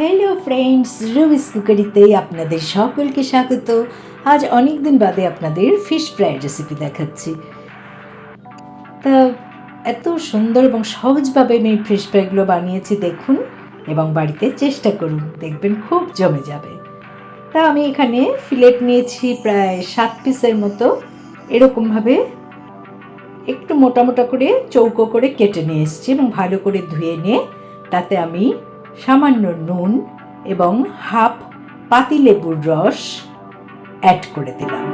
Hello friends রুবিস কুকারিতে আপনাদের সকলকে স্বাগত। আজ অনেক দিন বাদে আপনাদের ফিশ ফ্রাই রেসিপি দেখাচ্ছি। তা, এত সুন্দর এবং সহজভাবে আমি ফিশ ফ্রাইগুলো বানিয়েছি দেখুন এবং বাড়িতে চেষ্টা করুন, দেখবেন খুব জমে যাবে। তা, আমি এখানে ফিলেট নিয়েছি প্রায় সাত পিসের মতো। এরকমভাবে একটু মোটা মোটা করে চৌকো করে কেটে নিয়ে এসেছি এবং ভালো করে ধুয়ে নিয়ে তাতে আমি সামান্য নুন এবং হাফ পাতিলেবুর রস অ্যাড করে দিলাম।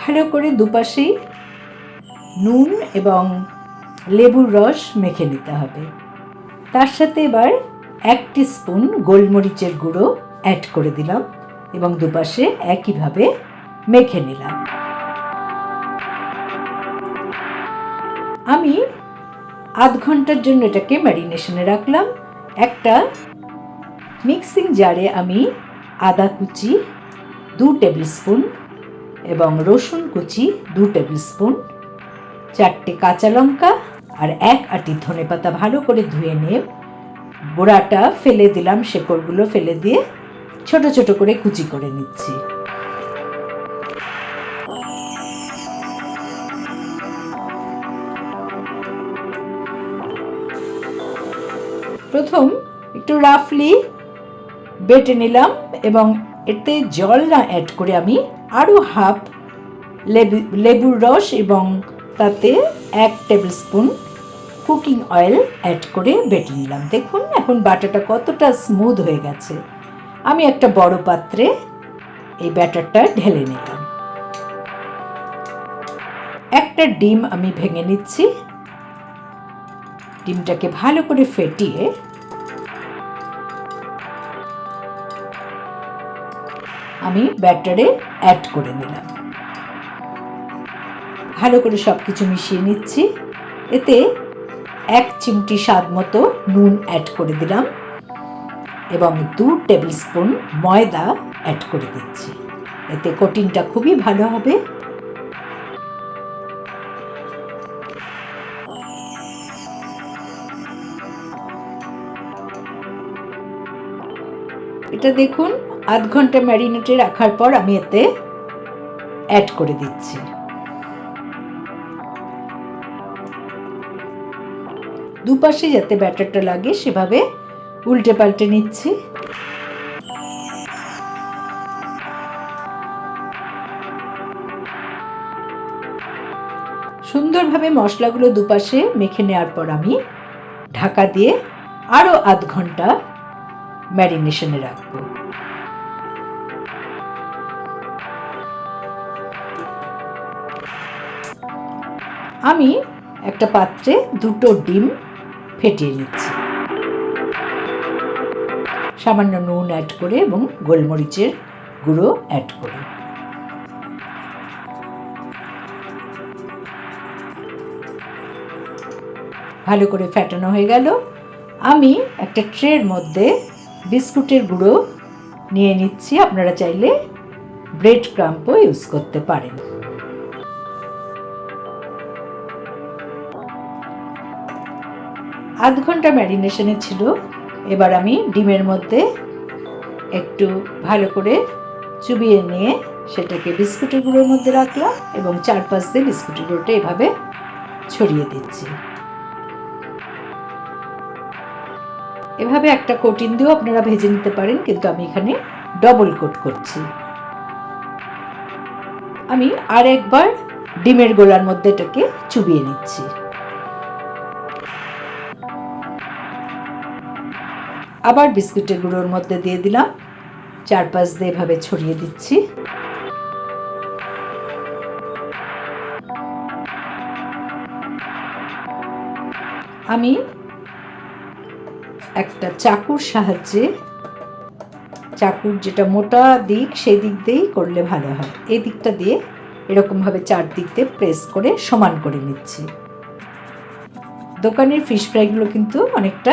ভালো করে দুপাশে নুন এবং লেবুর রস মেখে নিতে হবে। তার সাথে এবার এক স্পুন গোলমরিচের গুঁড়ো অ্যাড করে দিলাম এবং দুপাশে একইভাবে মেখে নিলাম। আমি আধ ঘণ্টার জন্য এটাকে ম্যারিনেশনে রাখলাম। একটা মিক্সিং জারে আমি আদা কুচি, দু টেবিল স্পুন এবং রসুন কুচি, দু টেবিল স্পুন, চারটে কাঁচা লঙ্কা আর এক আটি ধনে পাতা ভালো করে ধুয়ে নিয়ে গোড়াটা ফেলে দিলাম, শেকড়গুলো ফেলে দিয়ে ছোট ছোট করে কুচি করে নিচ্ছি। প্রথম একটু রাফলি বেটে নিলাম এবং এতে জল না অ্যাড করে আমি আরও হাফ লেবু, লেবুর রস এবং তাতে এক tablespoon cooking oil add করে বেটে নিলাম। দেখুন এখন বাটাটা কতটা স্মুথ হয়ে গেছে। আমি একটা বড় পাত্রে এই ব্যাটারটা ঢেলে নিলাম। একটা ডিম আমি ভেঙে নিচ্ছি। ডিমটাকে ভালো করে ফেটিয়ে আমি ব্যাটারে অ্যাড করে নিলাম। ভালো করে সব কিছু মিশিয়ে নিচ্ছি। এতে এক চিমটি স্বাদ মতো নুন অ্যাড করে দিলাম এবং দু টেবিল স্পুন ময়দা অ্যাড করে দিচ্ছি। এতে কোটিংটা খুবই ভালো হবে। এটা দেখুন, আধ ঘণ্টা ম্যারিনেটে রাখার পর আমি এতে অ্যাড করে দিচ্ছি। দুপাশে যাতে ব্যাটারটা লাগে, সেভাবে উল্টে পাল্টে নিচ্ছি। সুন্দরভাবে মশলাগুলো দুপাশে মেখে নেওয়ার পর আমি ঢাকা দিয়ে আরও আধ ঘণ্টা ম্যারিনেশনে রাখব। আমি একটা পাত্রে দুটো ডিম ফেটিয়ে নিচ্ছি। সামান্য নুন অ্যাড করে এবং গোলমরিচের গুঁড়ো অ্যাড করে। ভালো করে ফ্যাটানো হয়ে গেল। আমি একটা ট্রের মধ্যে বিস্কুটের গুঁড়ো নিয়ে নিচ্ছি। আপনারা চাইলে ব্রেড ক্রাম্পও ইউজ করতে পারেন। আধ ঘণ্টা ম্যারিনেশনে ছিল। এবার আমি ডিমের মধ্যে একটু ভালো করে চুবিয়ে নিয়ে সেটাকে বিস্কুটের গুঁড়োর মধ্যে রাখলাম এবং চারপাশ দিয়ে বিস্কুটের গুঁড়োটা এভাবে ছড়িয়ে দিচ্ছি। এভাবে একটা কোটিন দিয়েও আপনারা ভেজে নিতে পারেন, কিন্তু আমি এখানে ডবল কোট করছি। আমি আর একবার ডিমের গোলার মধ্যে এটাকে চুবিয়ে নিচ্ছি। আবার বিস্কুটের গুঁড়োর মধ্যে দিয়ে দিলাম। চারপাশ দিয়ে এভাবে ছড়িয়ে দিচ্ছি। আমি একটা চাকুর সাহায্যে, চাকুর যেটা মোটা দিক সেই দিক দিয়েই করলে ভালো হয়। এই দিকটা দিয়ে এরকমভাবে চারদিক দিয়ে প্রেস করে সমান করে নিচ্ছি। দোকানের ফিশ ফ্রাইগুলো কিন্তু অনেকটা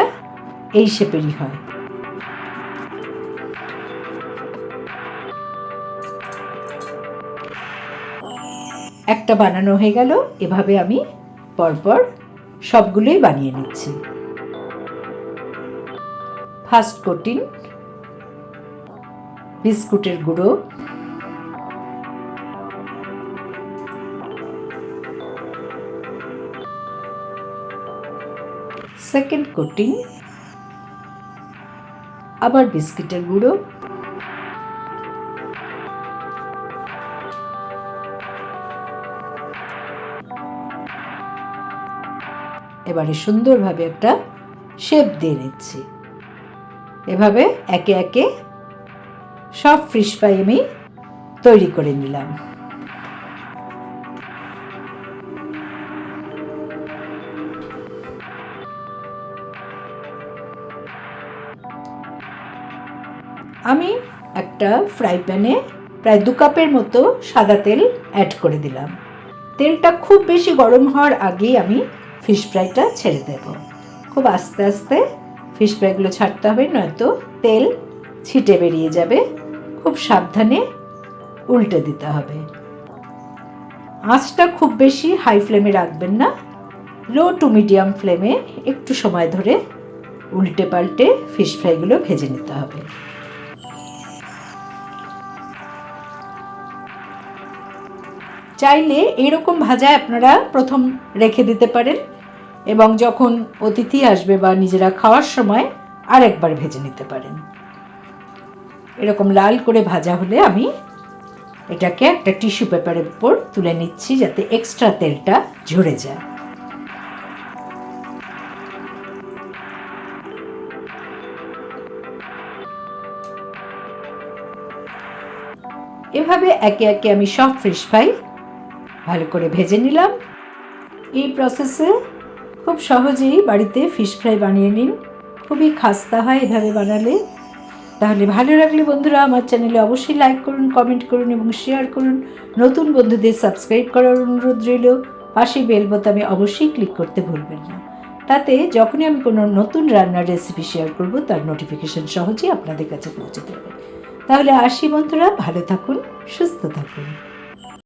এই শেপেরই হয়। একটা বানানো হয়ে গেল, এভাবে আমি পরপর সবগুলোই বানিয়ে নিচ্ছি। ফার্স্ট কোটিং বিস্কুটের গুঁড়ো, সেকেন্ড কোটিং আবার বিস্কিটের গুঁড়ো, এবারে সুন্দরভাবে একটা শেপ দিয়ে নিচ্ছি। এভাবে একে একে সব ফিশ ফ্রাই আমি তৈরি করে নিলাম। আমি একটা ফ্রাই প্যানে প্রায় দু কাপের মতো সাদা তেল অ্যাড করে দিলাম। তেলটা খুব বেশি গরম হওয়ার আগেই আমি ফিশ ফ্রাইটা ছেড়ে দেব। খুব আস্তে আস্তে ফিশ ফ্রাইগুলো ছাড়তে হবে, নয়তো তেল ছিটে বেরিয়ে যাবে। খুব সাবধানে উল্টে দিতে হবে। আঁচটা খুব বেশি হাই ফ্লেমে রাখবেন না। লো টু মিডিয়াম ফ্লেমে একটু সময় ধরে উল্টে পাল্টে ফিশ ফ্রাইগুলো ভেজে নিতে হবে। চাইলে এরকম ভাজা আপনারা প্রথম রেখে দিতে পারেন। এবং যখন অতিথি আসবে বা নিজেরা খাওয়ার সময় আরেকবার ভেজে নিতে পারেন। এরকম লাল করে ভাজা হলে আমি এটাকে একটা টিস্যু পেপারের উপর তুলে নিচ্ছি যাতে এক্সট্রা তেলটা ঝরে যায়। এভাবে একে একে আমি সব ফিশ ফ্রাই ভালো করে ভেজে নিলাম। এই প্রসেসে খুব সহজেই বাড়িতে ফিশ ফ্রাই বানিয়ে নিন। খুবই খাস্তা হয় এভাবে বানালে। তাহলে ভালো লাগলে বন্ধুরা, আমার চ্যানেলে অবশ্যই লাইক করুন কমেন্ট করুন এবং শেয়ার করুন। নতুন বন্ধুদের সাবস্ক্রাইব করার অনুরোধ রইল। পাশে বেল বোতামে অবশ্যই ক্লিক করতে ভুলবেন না। তাতে যখনই আমি কোনো নতুন রান্নার রেসিপি শেয়ার করব, তার নোটিফিকেশন সহজেই আপনাদের কাছে পৌঁছে দেবে তাহলে আসি বন্ধুরা, ভালো থাকুন, সুস্থ থাকুন।